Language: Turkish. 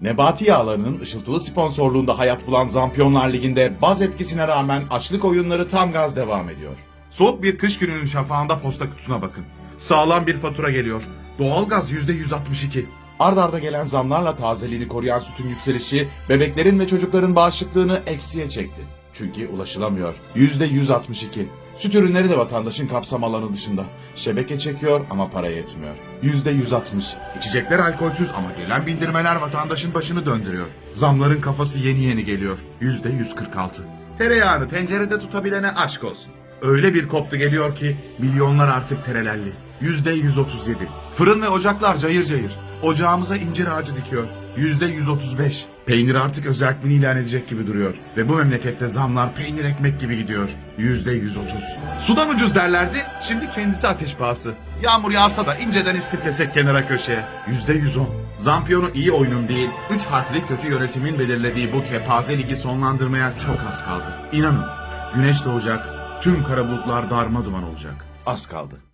Nebati yağlarının ışıltılı sponsorluğunda hayat bulan Zampiyonlar Ligi'nde baz etkisine rağmen açlık oyunları tam gaz devam ediyor. Soğuk bir kış gününün şafağında posta kutusuna bakın. Sağlam bir fatura geliyor. Doğalgaz %162. Ard arda gelen zamlarla tazeliğini koruyan sütün yükselişi bebeklerin ve çocukların bağışıklığını eksiye çekti. Çünkü ulaşılamıyor. %162. Süt ürünleri de vatandaşın kapsam alanı dışında. Şebeke çekiyor ama para yetmiyor. %160. İçecekler alkolsüz ama gelen bindirmeler vatandaşın başını döndürüyor. Zamların kafası yeni yeni geliyor. %146. Tereyağını tencerede tutabilene aşk olsun. Öyle bir koptu geliyor ki milyonlar artık terelelli. %137. Fırın ve ocaklar cayır cayır. Ocağımıza incir ağacı dikiyor. %135. Peynir artık özelliğini ilan edecek gibi duruyor. Ve bu memlekette zamlar peynir ekmek gibi gidiyor. %130. Sudan ucuz derlerdi, şimdi kendisi ateş pahası. Yağmur yağsa da inceden istiflesek kenara köşeye. %110. Zampiyonu iyi oyunun değil, 3 harfli kötü yönetimin belirlediği bu kepaze ligi sonlandırmaya çok az kaldı. İnanın, güneş doğacak, tüm kara bulutlar darma duman olacak. Az kaldı.